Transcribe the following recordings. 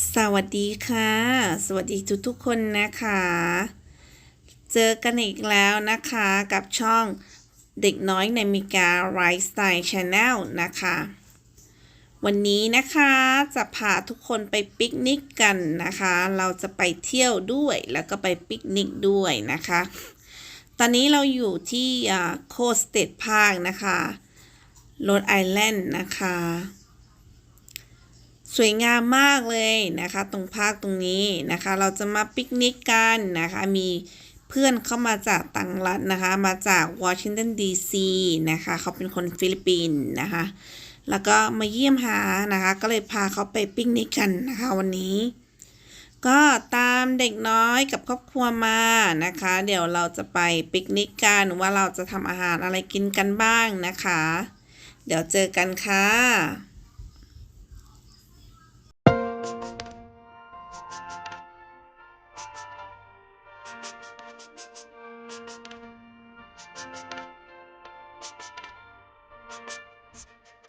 สวัสดีค่ะ สวัสดีทุกทุกคนนะคะ เจอกันอีกแล้วนะคะกับช่องเด็กน้อยในมิกาไ i ฟ์สไตล์ชาแนลนะคะ วันนี้นะคะจะพาทุกคนไปปิกนิกกันนะคะ เราจะไปเที่ยวด้วยแล้วก็ไปปิกนิกด้วยนะคะ ตอนนี้เราอยู่ที่โคสเตดพาร์คนะคะโรดไอแลนด์นะคะ สวยงามมากเลยนะคะ ตรงภาคตรงนี้นะคะ เราจะมาปิกนิกกันนะคะ มีเพื่อนเข้ามาจากต่างรัฐนะคะ มาจากวอชิงตันดีซีนะคะ เขาเป็นคนฟิลิปปินส์นะคะ แล้วก็มาเยี่ยมหานะคะ ก็เลยพาเขาไปปิกนิกกันนะคะวันนี้ ก็ตามเด็กน้อยกับครอบครัวมานะคะ เดี๋ยวเราจะไปปิกนิกกันว่าเราจะทำอาหารอะไรกินกันบ้างนะคะ เดี๋ยวเจอกันค่ะ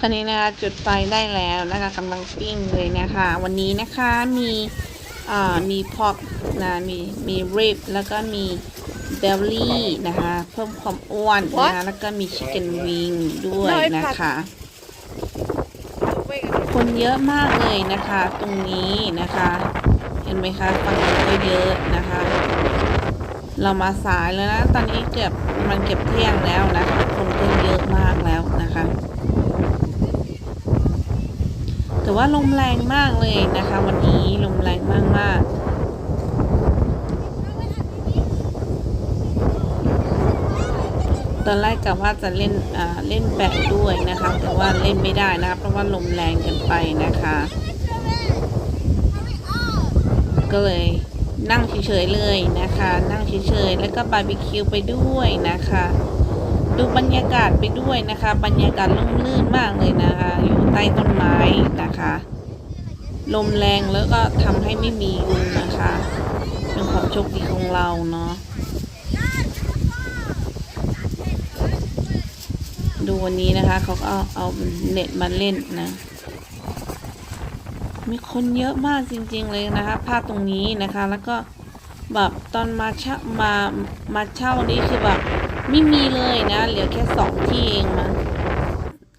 ตอนนี้นะคะจุดไฟได้แล้วนะคะกำลังปิ้งเลยนะคะ วันนี้นะคะมีอ่ามีพอกนะมีมีริบแล้วก็มีเบลลี่นะคะ เพิ่มความอ้วนนะคะแล้วก็มีชิคเก้นวิงด้วยนะคะ คนเยอะมากเลยนะคะ ตรงนี้นะคะ เห็นไหมคะฝั่งนี้ก็เยอะนะคะ เรามาสายแล้วนะ ตอนนี้เกือบมันเก็บเที่ยงแล้วนะคะคนก็เยอะมากแล้วนะคะ แต่ว่าลมแรงมากเลยนะคะ วันนี้ลมแรงมากมากตอนแรกกะว่าจะเล่นอ่าเล่นแบดด้วยนะคะ แต่ว่าเล่นไม่ได้นะคะเพราะว่าลมแรงเกินไปนะคะ ก็เลยนั่งเฉยๆเลยนะคะ นั่งเฉยๆแล้วก็บาร์บีคิวไปด้วยนะคะ ดูบรรยากาศไปด้วยนะคะ บรรยากาศร่มรื่นมากเลยนะคะ อยู่ใต้ต้นไม้นะคะ ลมแรงแล้วก็ทำให้ไม่มียุงนะคะเป็นความโชคดีของเราเนาะดูวันนี้นะคะเขาก็เอาเอาเน็ตมาเล่นนะ มีคนเยอะมากจริง ๆเลยนะคะภาพตรงนี้นะคะ แล้วก็แบบตอนมาเช่ามามาเช่านี่คือแบบ ไม่มีเลยนะ เหลือแค่สองที่เองมั้ง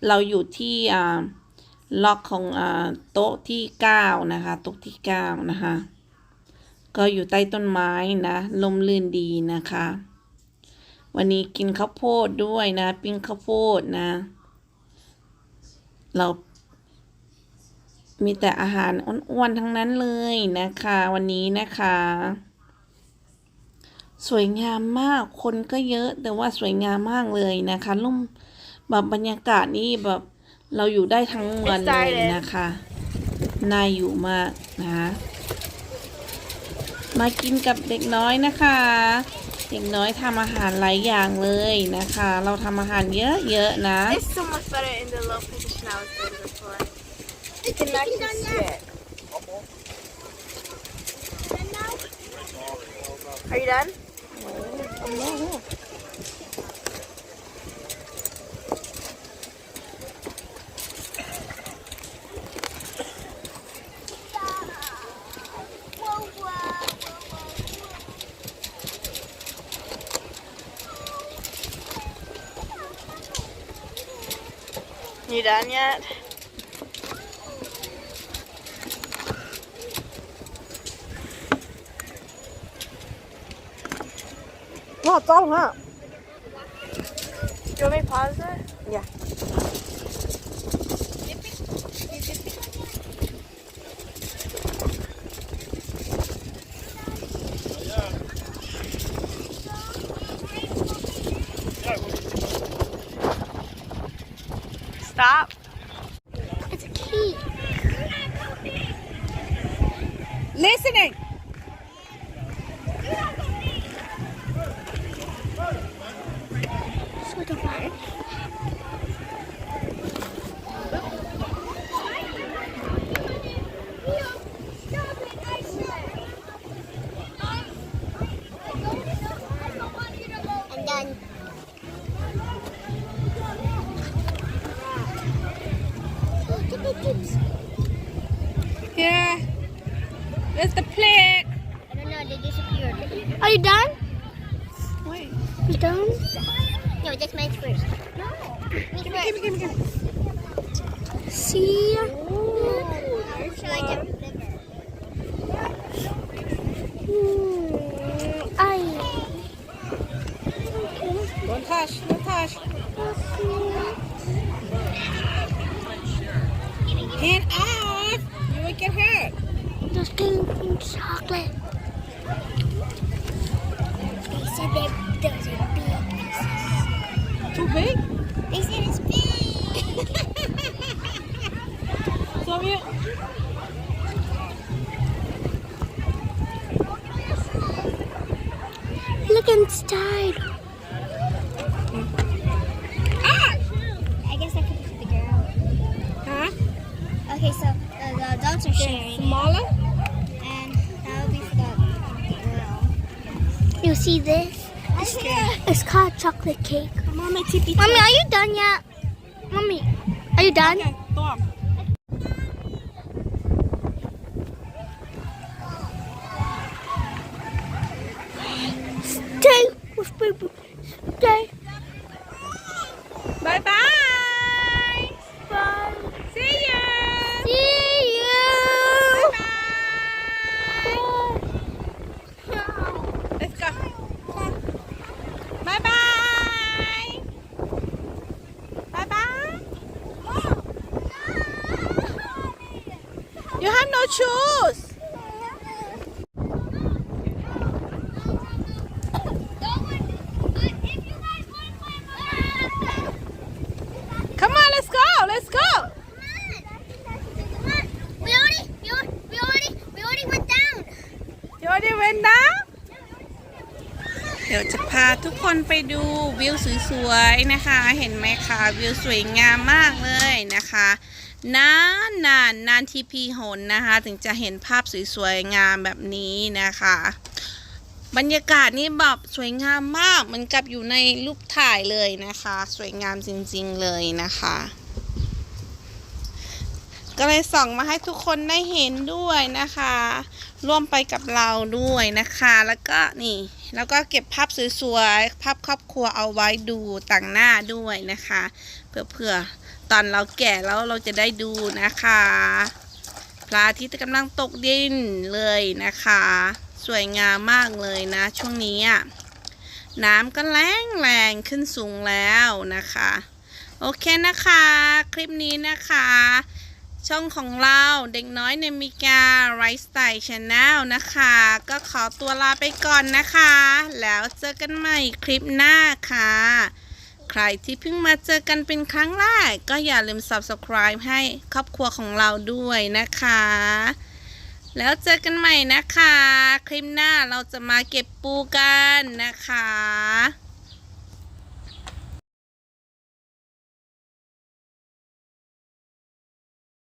เราอยู่ที่อ่าล็อกของอ่าโต๊ะที่เก้านะคะโต๊ะที่เก้านะคะ ก็อยู่ใต้ต้นไม้นะลมลื่นดีนะคะ วันนี้กินข้าวโพดด้วยนะ ปิ้งข้าวโพดนะ เรามีแต่อาหารอ้วนๆทั้งนั้นเลยนะคะ วันนี้นะคะ สวยงามมากคนก็เยอะแต่ว่าสวยงามมากเลยนะคะลุ่มแบบบรรยากาศนี่แบบเราอยู่ได้ทั้งวันเลยนะคะน่าอยู่มากนะคะมากินกับเด็กน้อยนะคะ เด็กน้อยทำอาหารหลายอย่างเลยนะคะ เราทำอาหารเยอะๆนะ It's so much better in the low position I was in before. You can actually see it. Are you done? 'You done yet? Wow, it's all up. Do you want me to pause it? Yeah. Stop. It's a key. Listening. Yeah. Where's the plate? I don't know, they disappeared. Are you done? Wait. You done? No, that's mine first. No. Give me, give me, give me, give me. See? Shall I jump? Hmm. I. Don't touch. Don't touch. Hand off shake your head. Just some chocolate. They said that those are big pieces. Too big? See this? It's called chocolate cake. Mommy, Mommy, are you done yet? Mommy, are you done? Okay, stop. Stay with baby. Stay. You have no shoes. Come on, let's go. Let's go. We already, we already, we already, we already went down. You already went down เดี๋ยวจะพาทุกคนไปดูวิวสวยๆนะคะ เห็นไหมคะวิวสวยงามมากเลยนะคะ นานนานนานทีพีหนนะคะ ถึงจะเห็นภาพสวยๆงามแบบนี้นะคะ บรรยากาศนี่แบบสวยงามมากเหมือนกับอยู่ในรูปถ่ายเลยนะคะ สวยงามจริงๆเลยนะคะ ก็เลยส่องมาให้ทุกคนได้เห็นด้วยนะคะ ร่วมไปกับเราด้วยนะคะ แล้วก็นี่ แล้วก็เก็บภาพสวยๆภาพครอบครัวเอาไว้ดูต่างหน้าด้วยนะคะเพื่อ ตอนเราแก่แล้วเราจะได้ดูนะคะพระอาทิตย์กำลังตกดินเลยนะคะ สวยงามมากเลยนะ ช่วงนี้อะน้ำก็แรงแรงขึ้นสูงแล้วนะคะ โอเคนะคะ คลิปนี้นะคะ ช่องของเราเด็กน้อยเนมิกาไรสไตล์ชาแนลนะคะ ก็ขอตัวลาไปก่อนนะคะ แล้วเจอกันใหม่คลิปหน้าค่ะ ใครที่เพิ่งมาเจอกันเป็นครั้งแรก ก็อย่าลืม subscribe ให้ครอบครัวของเราด้วยนะคะ แล้วเจอกันใหม่นะคะ คลิปหน้าเราจะมาเก็บปูกันนะคะ